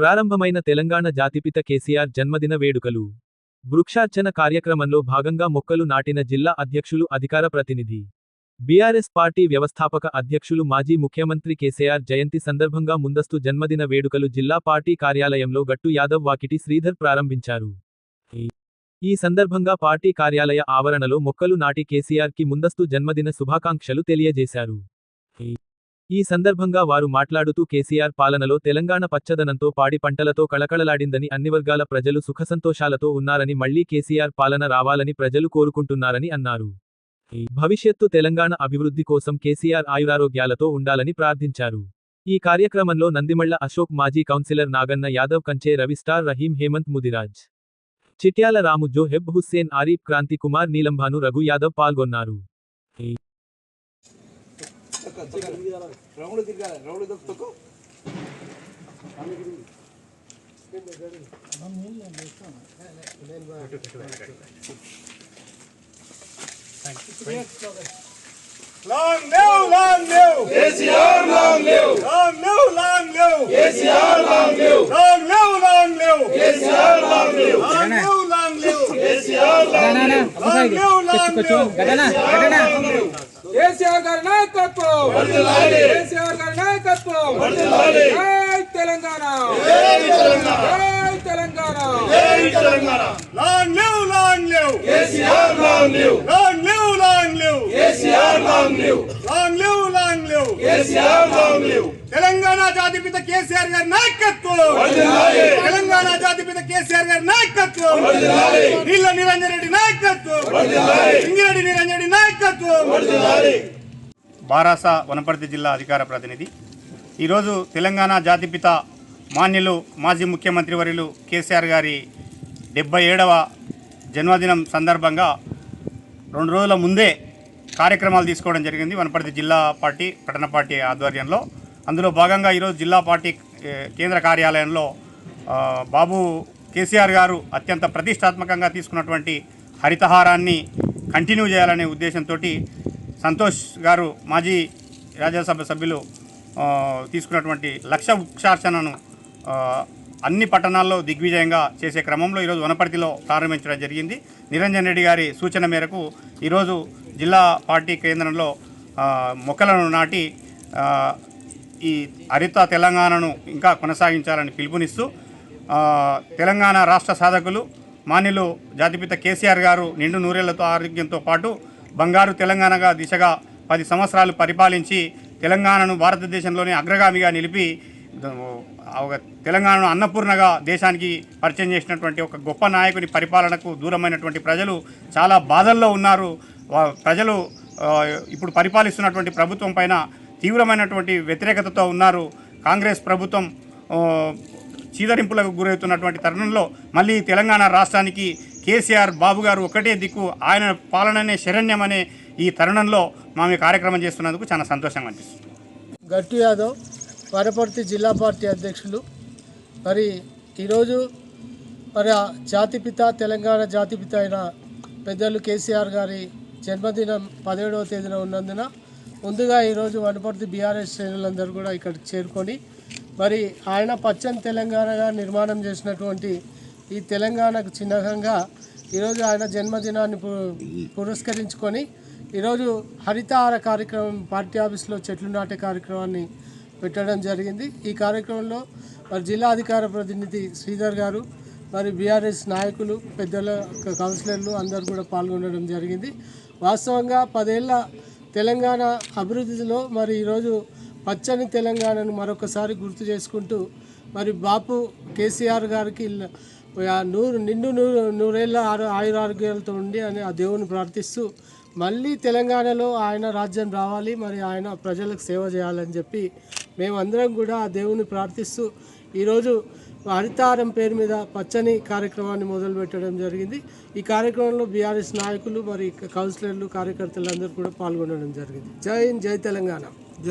ప్రారంభమైన తెలంగాణ జాతిపిత కేసీఆర్ జన్మదిన వేడుకలు. వృక్షార్చన కార్యక్రమంలో భాగంగా మొక్కలు నాటిన జిల్లా అధ్యక్షులు అధికార ప్రతినిధి. బీఆర్ఎస్ పార్టీ వ్యవస్థాపక అధ్యక్షులు మాజీ ముఖ్యమంత్రి కేసీఆర్ జయంతి సందర్భంగా ముందస్తు జన్మదిన వేడుకలు జిల్లా పార్టీ కార్యాలయంలో గట్టు యాదవ్ వాకిటి శ్రీధర్ ప్రారంభించారు. ఈ- ఈ సందర్భంగా పార్టీ కార్యాలయ ఆవరణలో మొక్కలు నాటి కేసీఆర్కి ముందస్తు జన్మదిన శుభాకాంక్షలు తెలియజేశారు. ఈ- సందర్భంగా వారు మాట్లాడుతూ కేసీఆర్ పాలనలో తెలంగాణ పచ్చదనంతో పాడి పంటలతో కళకళలాడిందని అన్ని వర్గాల ప్రజలు సుఖసంతోషాలతో ఉన్నారని మళ్ళీ కేసీఆర్ పాలన రావాలని ప్రజలు కోరుకుంటున్నారని అన్నారు. భవిష్యత్తు తెలంగాణ అభివృద్ధి కోసం కేసీఆర్ ఆయురారోగ్యాలతో ఉండాలని ప్రార్థించారు. ఈ కార్యక్రమంలో నందిమళ్ళ అశోక్ మాజీ కౌన్సిలర్ నాగన్న యాదవ్ కంచే రవిస్టార్ రహీం హేమంత్ ముదిరాజ్. చిట్యాల రాము జోహెబ్ హుస్సేన్ ఆరీఫ్ క్రాంతి కుమార్ నీలంభాను రఘు యాదవ్ పాల్గొన్నారు. రౌండ్ తిరగాలి రౌండ్ తొక్కు Long live, long live. KCR, long live. Long live, long live. KCR, long live. Long live, long live. KCR, long live. Long live, long live. KCR, long live. Long live, long live. KCR గారి నాయకత్వం. కేసీఆర్ గారి నాయకత్వం. జై తెలంగాణ. జై తెలంగాణ. తెలంగాణ. జాతిపిత కేసీఆర్ గారి నాయకత్వం. తెలంగాణ జాతిపిత కేసీఆర్ గారి నాయకత్వం. నీళ్ళ నిరంజన్ రెడ్డి నాయకత్వం. ఇంగిరెడ్డి నిరంజన్ రెడ్డి బారాస వనపర్తి జిల్లా అధికార ప్రతినిధి. ఈరోజు తెలంగాణ జాతిపిత మాన్యులు మాజీ ముఖ్యమంత్రి వర్యులు కేసీఆర్ గారి డెబ్బై ఏడవ జన్మదినం సందర్భంగా రెండు రోజుల ముందే కార్యక్రమాలు తీసుకోవడం జరిగింది వనపర్తి జిల్లా పార్టీ పట్టణ పార్టీ ఆధ్వర్యంలో. అందులో భాగంగా ఈరోజు జిల్లా పార్టీ కేంద్ర కార్యాలయంలో బాబు కేసీఆర్ గారు అత్యంత ప్రతిష్టాత్మకంగా తీసుకున్నటువంటి హరితహారాన్ని కంటిన్యూ చేయాలనే ఉద్దేశంతో సంతోష్ గారు మాజీ రాజ్యసభ సభ్యులు తీసుకున్నటువంటి లక్ష వృక్షార్చనను అన్ని పట్టణాల్లో దిగ్విజయంగా చేసే క్రమంలో ఈరోజు వనపర్తిలో ప్రారంభించడం జరిగింది. నిరంజన్ రెడ్డి గారి సూచన మేరకు ఈరోజు జిల్లా పార్టీ కేంద్రంలో మొక్కలను నాటి ఈ హరిత తెలంగాణను ఇంకా కొనసాగించాలని పిలుపునిస్తూ తెలంగాణ రాష్ట్ర సాధకులు మాన్యులు జాతిపిత కేసీఆర్ గారు నిండు నూరేళ్ళతో ఆరోగ్యంతో పాటు బంగారు తెలంగాణగా దిశగా పది సంవత్సరాలు పరిపాలించి తెలంగాణను భారతదేశంలోనే అగ్రగామిగా నిలిపి ఒక తెలంగాణను అన్నపూర్ణగా దేశానికి పరిచయం చేసినటువంటి ఒక గొప్ప నాయకుని పరిపాలనకు దూరమైనటువంటి ప్రజలు చాలా బాధల్లో ఉన్నారు. ప్రజలు ఇప్పుడు పరిపాలిస్తున్నటువంటి ప్రభుత్వం పైన తీవ్రమైనటువంటి వ్యతిరేకతతో ఉన్నారు. కాంగ్రెస్ ప్రభుత్వం చీదరింపులకు గురవుతున్నటువంటి తరుణంలో మళ్ళీ తెలంగాణ రాష్ట్రానికి కేసీఆర్ బాబు గారు ఒకటే దిక్కు ఆయన పాలననే శరణ్యమనే ఈ తరుణంలో మేము కార్యక్రమం చేస్తున్నందుకు చాలా సంతోషంగా అనిపిస్తుంది. గట్టు యాదవ్ వరపర్తి జిల్లా పార్టీ అధ్యక్షులు. మరి ఈరోజు మరి జాతిపిత తెలంగాణ జాతిపిత అయిన పెద్దలు కేసీఆర్ గారి జన్మదినం పదిహేడవ తేదీన ఉన్నందున ముందుగా ఈరోజు వనపర్తి బీఆర్ఎస్ శ్రేణులందరూ కూడా ఇక్కడ చేరుకొని మరి ఆయన పచ్చని తెలంగాణగా నిర్మాణం చేసినటువంటి ఈ తెలంగాణకు చిహ్నంగా ఈరోజు ఆయన జన్మదినాన్ని పు- పురస్కరించుకొని ఈరోజు హరితహార కార్యక్రమం పార్టీ ఆఫీస్లో చెట్లు నాటే కార్యక్రమాన్ని పెట్టడం జరిగింది. ఈ కార్యక్రమంలో మరి జిల్లా అధికార ప్రతినిధి శ్రీధర్ గారు మరి బీఆర్ఎస్ నాయకులు పెద్దల కౌన్సిలర్లు అందరూ కూడా పాల్గొనడం జరిగింది. వాస్తవంగా పదేళ్ళ తెలంగాణ అభివృద్ధిలో మరి ఈరోజు పచ్చని తెలంగాణను మరొకసారి గుర్తు చేసుకుంటూ మరి బాపు కేసీఆర్ గారికి నూరు నిండు నూరు నూరేళ్ళ ఆరు ఆయురారోగ్యాలతో ఉండి అని ఆ దేవుని ప్రార్థిస్తూ మళ్ళీ తెలంగాణలో ఆయన రాజ్యం రావాలి మరి ఆయన ప్రజలకు సేవ చేయాలని చెప్పి మేమందరం కూడా ఆ దేవుని ప్రార్థిస్తూ ఈరోజు హరితారం పేరు మీద పచ్చని కార్యక్రమాన్ని మొదలుపెట్టడం జరిగింది. ఈ కార్యక్రమంలో బీఆర్ఎస్ నాయకులు మరి కౌన్సిలర్లు కార్యకర్తలు అందరూ కూడా పాల్గొనడం జరిగింది. జై హింద్ జై తెలంగాణ.